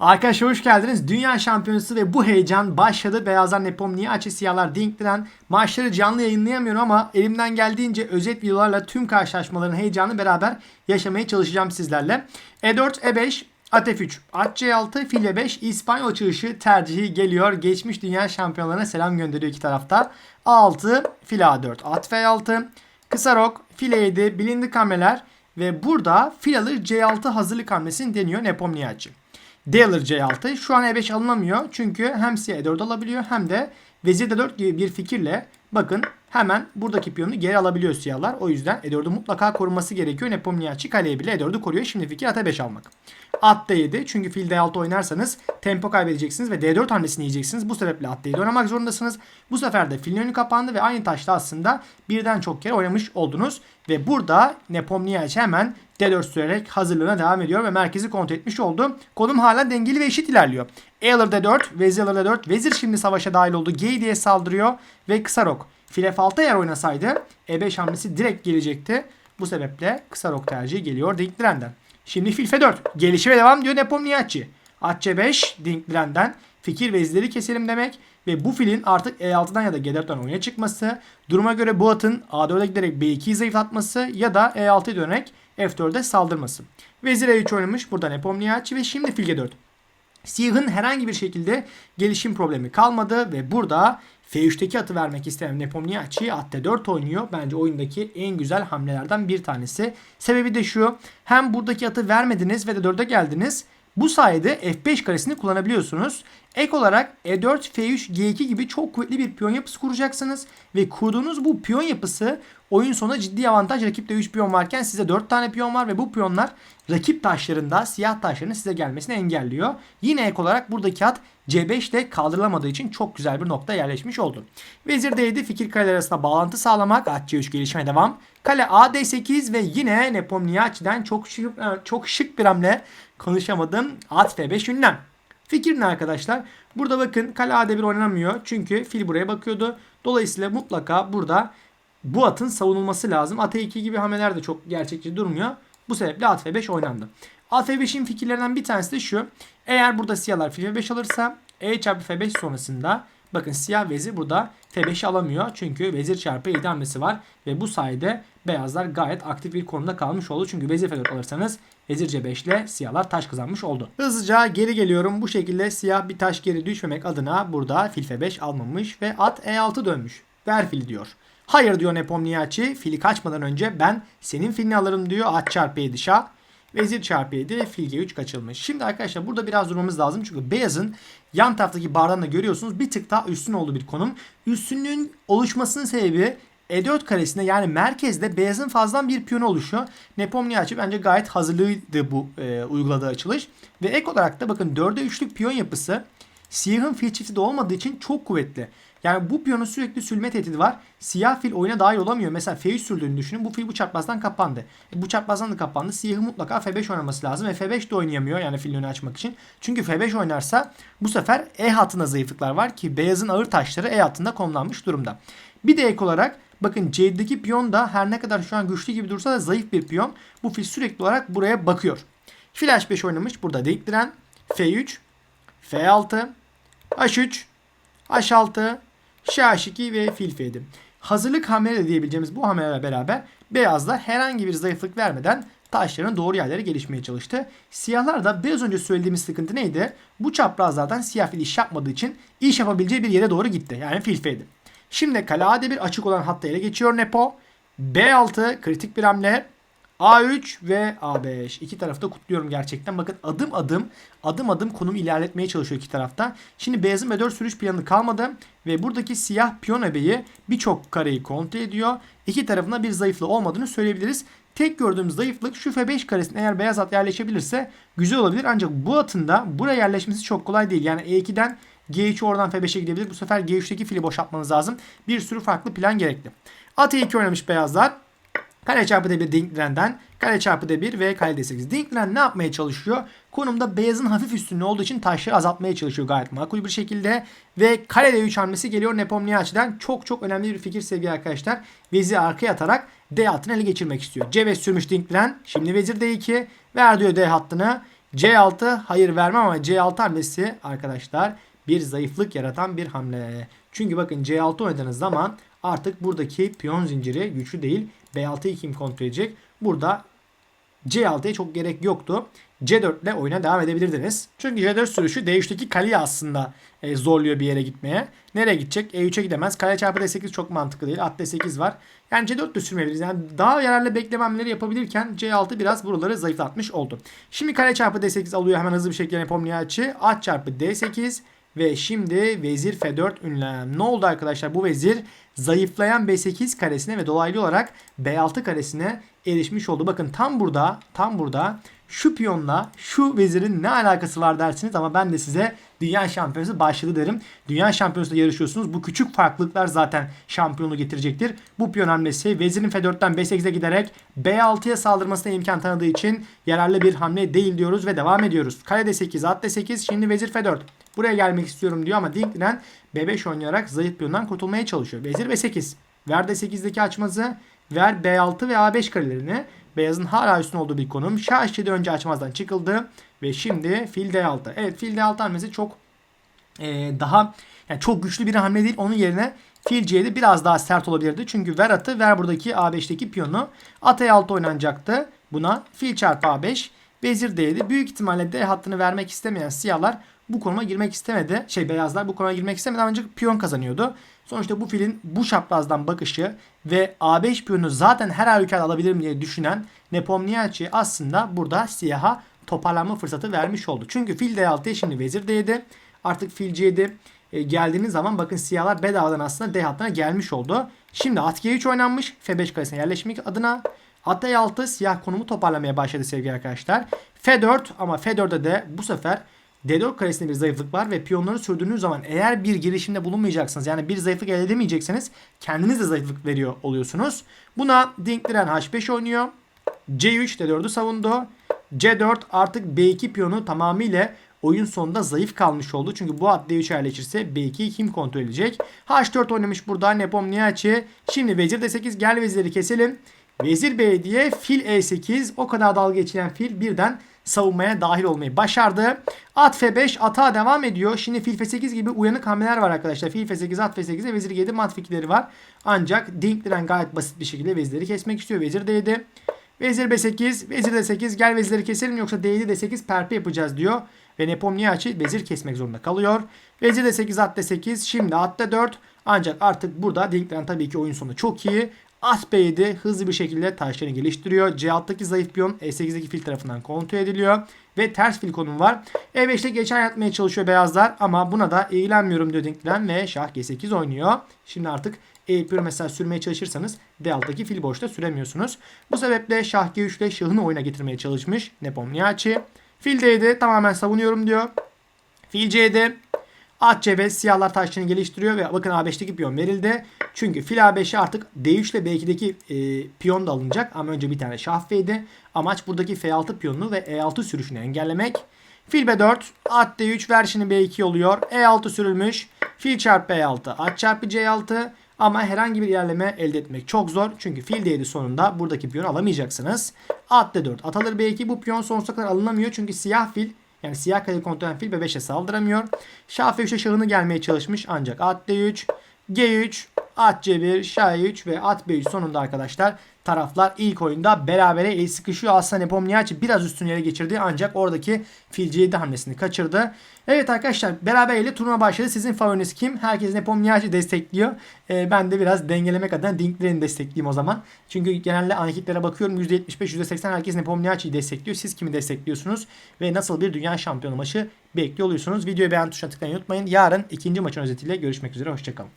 Arkadaşlar hoş geldiniz. Dünya şampiyonası ve bu heyecan başladı. Beyazlar Nepomniachtchi, siyahlar Dinklen. Maçları canlı yayınlayamıyorum ama elimden geldiğince özet videolarla tüm karşılaşmaların heyecanını beraber yaşamaya çalışacağım sizlerle. E E4, E5, At F3, At C6, Fil E5, İspanyol açılışı tercihi geliyor. Geçmiş dünya şampiyonlarına selam gönderiyor iki tarafta. A6, Fil A4, At F6, Kısa Rok, Fil E7, bilindik hamleler ve burada fil alır C6 hazırlık hamlesini deniyor Nepomniachtchi. D alır C6. Şu an E5 alınamıyor. Çünkü hem siyah E4 alabiliyor hem de vezir D4 gibi bir fikirle bakın hemen buradaki piyonu geri alabiliyor siyahlar. O yüzden E4'ü mutlaka korunması gerekiyor. Nepomniachtchi kaleye bile E4'ü koruyor. Şimdi fikir at E5 almak. At D7 çünkü fil D6 oynarsanız tempo kaybedeceksiniz ve D4 hamlesini yiyeceksiniz. Bu sebeple at D7 oynamak zorundasınız. Bu sefer de filin önü kapandı ve aynı taşla aslında birden çok kere oynamış oldunuz. Ve burada Nepomniachtchi hemen D4 sürerek hazırlığına devam ediyor ve merkezi kontrol etmiş oldu. Konum hala dengeli ve eşit ilerliyor. Alır D4, vezir alır D4. Vezir şimdi savaşa dahil oldu. G diye saldırıyor ve kısa rok. Fil F6 eğer oynasaydı E5 hamlesi direkt gelecekti. Bu sebeple kısa rok tercihi geliyor Dinklen'den. Şimdi fil F4. Gelişime devam diyor Nepomniachtchi. At C5 Dinklen'den. Fikir ve izleri keselim demek. Ve bu filin artık E6'dan ya da G4'ten oyuna çıkması. Duruma göre bu atın A4'e giderek B2'yi zayıflatması ya da E6'ya dönerek F4'e saldırması. Vezir E3 oynamış. Burada Nepomniachtchi ve şimdi fil G4. Siyah'ın herhangi bir şekilde gelişim problemi kalmadı ve burada F3'teki atı vermek isteyen Nepomniachtchi at D4 oynuyor. Bence oyundaki en güzel hamlelerden bir tanesi. Sebebi de şu. Hem buradaki atı vermediniz ve D4'e geldiniz. Bu sayede F5 karesini kullanabiliyorsunuz. Ek olarak E E4, F3, G2 gibi çok kuvvetli bir piyon yapısı kuracaksınız. Ve kurduğunuz bu piyon yapısı oyun sonunda ciddi avantaj. Rakipte 3 piyon varken size 4 tane piyon var ve bu piyonlar rakip taşlarında siyah taşların size gelmesini engelliyor. Yine ek olarak buradaki at C5 de kaldırılamadığı için çok güzel bir nokta yerleşmiş oldu. Vezir D7 fikir kareler arasında bağlantı sağlamak. At C3 gelişime devam. Kale A D8 ve yine Nepomniachtchi'den çok şık, çok şık bir hamle konuşamadım. At F5 ünlem. Fikir ne arkadaşlar? Burada bakın kale A1 oynanamıyor. Çünkü fil buraya bakıyordu. Dolayısıyla mutlaka burada bu atın savunulması lazım. At E2 gibi hamleler de çok gerçekçi durmuyor. Bu sebeple at F5 oynandı. At F5'in fikirlerinden bir tanesi de şu. Eğer burada siyahlar fil F5 alırsa E çarpı F5 sonrasında bakın siyah vezir burada F5'i alamıyor. Çünkü vezir çarpı 7 hamlesi var. Ve bu sayede beyazlar gayet aktif bir konumda kalmış oldu. Çünkü vezir F4 alırsanız vezir C5 ile siyahlar taş kazanmış oldu. Hızlıca geri geliyorum. Bu şekilde siyah bir taş geri düşmemek adına burada fil F5 almamış ve at E6 dönmüş. Ver fili diyor. Hayır diyor Nepomniachtchi. Fili kaçmadan önce ben senin filini alırım diyor. At çarpı 7 şah. Vezir çarpı 7 fil G3 kaçılmış. Şimdi arkadaşlar burada biraz durmamız lazım. Çünkü beyazın yan taraftaki bardan da görüyorsunuz bir tık daha üstün olduğu bir konum. Üstünlüğün oluşmasının sebebi E4 karesinde yani merkezde beyazın fazladan bir piyonu oluşuyor. Nepomniachtchi bence gayet hazırlıydı bu e, uyguladığı açılış. Ve ek olarak da bakın 4'e 3'lük piyon yapısı siyahın fil çifti de olmadığı için çok kuvvetli. Yani bu piyonun sürekli sülme tehdidi var. Siyah fil oyuna dahil olamıyor. Mesela F3 sürdüğünü düşünün. Bu fil bu çarpmazdan kapandı. E, bu çarpmazdan da kapandı. Siyahın mutlaka F5 oynaması lazım. Ve F5 de oynayamıyor yani filin önü açmak için. Çünkü F5 oynarsa bu sefer E hattında zayıflıklar var ki beyazın ağır taşları E hattında konumlanmış durumda. Bir de ek olarak bakın C'deki piyon da her ne kadar şu an güçlü gibi dursa da zayıf bir piyon. Bu fil sürekli olarak buraya bakıyor. Fil H5 oynamış. Burada deliktiren F3, F6, H3, H6, Şah2 ve fil F7. Hazırlık hamleleri diyebileceğimiz bu hamlelerle beraber beyazlar herhangi bir zayıflık vermeden taşların doğru yerlere gelişmeye çalıştı. Siyahlar da biraz önce söylediğimiz sıkıntı neydi? Bu çaprazlardan siyah fil iş yapmadığı için iş yapabileceği bir yere doğru gitti. Yani fil F7. Şimdi kale A1 açık olan hatta ele geçiyor Nepo. B6 kritik bir hamle. A3 ve A5. İki tarafta kutluyorum gerçekten. Bakın adım adım adım adım konumu ilerletmeye çalışıyor iki tarafta. Şimdi beyazın B4 sürüş planı kalmadı. Ve buradaki siyah piyon ebeyi birçok kareyi kontrol ediyor. İki tarafında bir zayıflığı olmadığını söyleyebiliriz. Tek gördüğümüz zayıflık şu F5 karesine eğer beyaz at yerleşebilirse güzel olabilir. Ancak bu atın da buraya yerleşmesi çok kolay değil. Yani E2'den G3 oradan F5'e gidebilir. Bu sefer G3'teki fili boşaltmanız lazım. Bir sürü farklı plan gerekli. At E2 oynamış beyazlar. Kare çarpı D1 Dinklen'den kare çarpı D1 ve kare D8. Dinklen ne yapmaya çalışıyor? Konumda beyazın hafif üstünlüğü olduğu için taşları azaltmaya çalışıyor gayet makul bir şekilde. Ve kare D3 hamlesi geliyor Nepomniachtchi'den. Çok çok önemli bir fikir sevgili arkadaşlar. Vezir arkaya atarak D hattını ele geçirmek istiyor. C5 sürmüş Dinklen. Şimdi vezir D2. Ver diyor D hattını. C6 hayır vermem ama C6 hamlesi arkadaşlar bir zayıflık yaratan bir hamle. Çünkü bakın C6 oynadığınız zaman artık buradaki piyon zinciri güçlü değil. B6'yı kim kontrol edecek? Burada C6'ya çok gerek yoktu. C4 ile oyuna devam edebilirdiniz. Çünkü C4 sürüşü D3'teki kaleyi aslında e, zorluyor bir yere gitmeye. Nereye gidecek? E3'e gidemez. Kale çarpı D8 çok mantıklı değil. At D8 var. Yani C4 de sürmeyebiliriz. Yani daha yararlı bekleme hamleleri yapabilirken C6 biraz buraları zayıflatmış oldu. Şimdi kale çarpı D8 alıyor hemen hızlı bir şekilde Nepomniachtchi. At çarpı D8 ve şimdi vezir F4 ünlem. Ne oldu arkadaşlar? Bu vezir zayıflayan B8 karesine ve dolaylı olarak B6 karesine erişmiş oldu. Bakın tam burada, tam burada şu piyonla şu vezirin ne alakası var dersiniz ama ben de size dünya şampiyonası başladı derim. Dünya şampiyonasında yarışıyorsunuz. Bu küçük farklılıklar zaten şampiyonu getirecektir. Bu piyon hamlesi vezirin F4'ten B8'e giderek B6'ya saldırmasına imkan tanıdığı için yararlı bir hamle değil diyoruz ve devam ediyoruz. Kale D8, at D8, şimdi vezir F4. Buraya gelmek istiyorum diyor ama Dinklen B5 oynayarak zayıf piyondan kurtulmaya çalışıyor. Vezir B8. Ver D8'deki açmazı. Ver B6 ve A5 karelerini. Beyazın hala üstün olduğu bir konum. Şah H7 önce açmazdan çıkıldı. Ve şimdi fil D6. Evet fil D6 hamlesi çok e, daha yani çok güçlü bir hamle değil. Onun yerine fil C7 biraz daha sert olabilirdi. Çünkü ver atı ver buradaki A5'teki piyonu. At E6 oynanacaktı. Buna fil çarpı A5 vezir D7. Büyük ihtimalle D hattını vermek istemeyen siyahlar bu konuma girmek istemedi. Şey beyazlar bu konuma girmek istemedi ancak piyon kazanıyordu. Sonuçta bu filin bu çaprazdan bakışı ve A5 piyonu zaten her halükarda alabilirim diye düşünen Nepomniachtchi aslında burada siyaha toparlanma fırsatı vermiş oldu. Çünkü fil D6'ya şimdi vezir D7. Artık fil C7 e, geldiğiniz zaman bakın siyahlar bedavadan aslında D hattına gelmiş oldu. Şimdi at G3 oynanmış. F5 karesine yerleşmek adına. At E6 siyah konumu toparlamaya başladı sevgili arkadaşlar. F4 ama F4'de de bu sefer D4 karesinde bir zayıflık var ve piyonları sürdüğünüz zaman eğer bir girişimde bulunmayacaksınız yani bir zayıflık elde edemeyecekseniz kendiniz de zayıflık veriyor oluyorsunuz. Buna Dinkliren H5 oynuyor. C3 D4'ü savundu. C4 artık B2 piyonu tamamıyla oyun sonunda zayıf kalmış oldu. Çünkü bu at D3 yerleşirse B2'yi kim kontrol edecek? H4 oynamış burada Nepomniachtchi. Şimdi vezir D8 gel veziri keselim. Vezir B diye fil E8 o kadar dalga geçilen fil birden savunmaya dahil olmayı başardı. At F5 atağa devam ediyor. Şimdi fil F8 gibi uyanık hamleler var arkadaşlar. Fil F8 at F8'e vezir G7 mat fikirleri var. Ancak Dinkliren gayet basit bir şekilde vezirleri kesmek istiyor. Vezir D7. Vezir B8, vezir D8 gel vezirleri keselim yoksa D7 D8 perpe yapacağız diyor. Ve Nepomniachtchi vezir kesmek zorunda kalıyor. Vezir D8 at D8 şimdi at D4 ancak artık burada Dinkliren tabii ki oyun sonu çok iyi. At B7 hızlı bir şekilde taşlarını geliştiriyor. C6'daki zayıf piyon E8'deki fil tarafından kontrol ediliyor. Ve ters fil konum var. E5'te geçen yatmaya çalışıyor beyazlar ama buna da eğlenmiyorum diyor Dinklen ve şah G8 oynuyor. Şimdi artık E1 mesela sürmeye çalışırsanız D6'daki fil boşta süremiyorsunuz. Bu sebeple şah G3 ile şahını oyuna getirmeye çalışmış Nepomniachtchi. Fil D7 tamamen savunuyorum diyor. Fil C7 At C5 siyahlar taşlarını geliştiriyor ve bakın A5'teki piyon verildi. Çünkü fil A5'e artık D3 ile B2'deki e, piyon da alınacak ama önce bir tane şah F'ydi. Amaç buradaki F6 piyonunu ve E6 sürüşünü engellemek. Fil B4, at D3 ver şimdi B2 oluyor. E6 sürülmüş. Fil çarpı E6, at çarpı C6. Ama herhangi bir ilerleme elde etmek çok zor. Çünkü fil D7 sonunda buradaki piyonu alamayacaksınız. At D4, at alır B2. Bu piyon sonsuza kadar alınamıyor. Çünkü siyah fil yani siyah kaleyi kontrol eden fil B5'e saldıramıyor. Şah F3'e şahını gelmeye çalışmış ancak at D3, G3, at C1, Şah E3 ve at B3 sonunda arkadaşlar taraflar ilk oyunda berabere el sıkışıyor. Aslında Nepomniachtchi biraz üstün yere geçirdi ancak oradaki fil C7 hamlesini kaçırdı. Evet arkadaşlar beraber ile turnuva başladı. Sizin favoriniz kim? Herkes Nepomniachtchi destekliyor. Ee, ben de biraz dengelemek adına Dinkler'ini destekleyeyim o zaman. Çünkü genelde anketlere bakıyorum %75 %80 herkes Nepomniachtchi'yi destekliyor. Siz kimi destekliyorsunuz? Ve nasıl bir dünya şampiyonu maçı bekliyor oluyorsunuz? Videoyu beğen tuşuna tıklamayı unutmayın. Yarın ikinci maçın özetiyle görüşmek üzere. Hoşçakalın.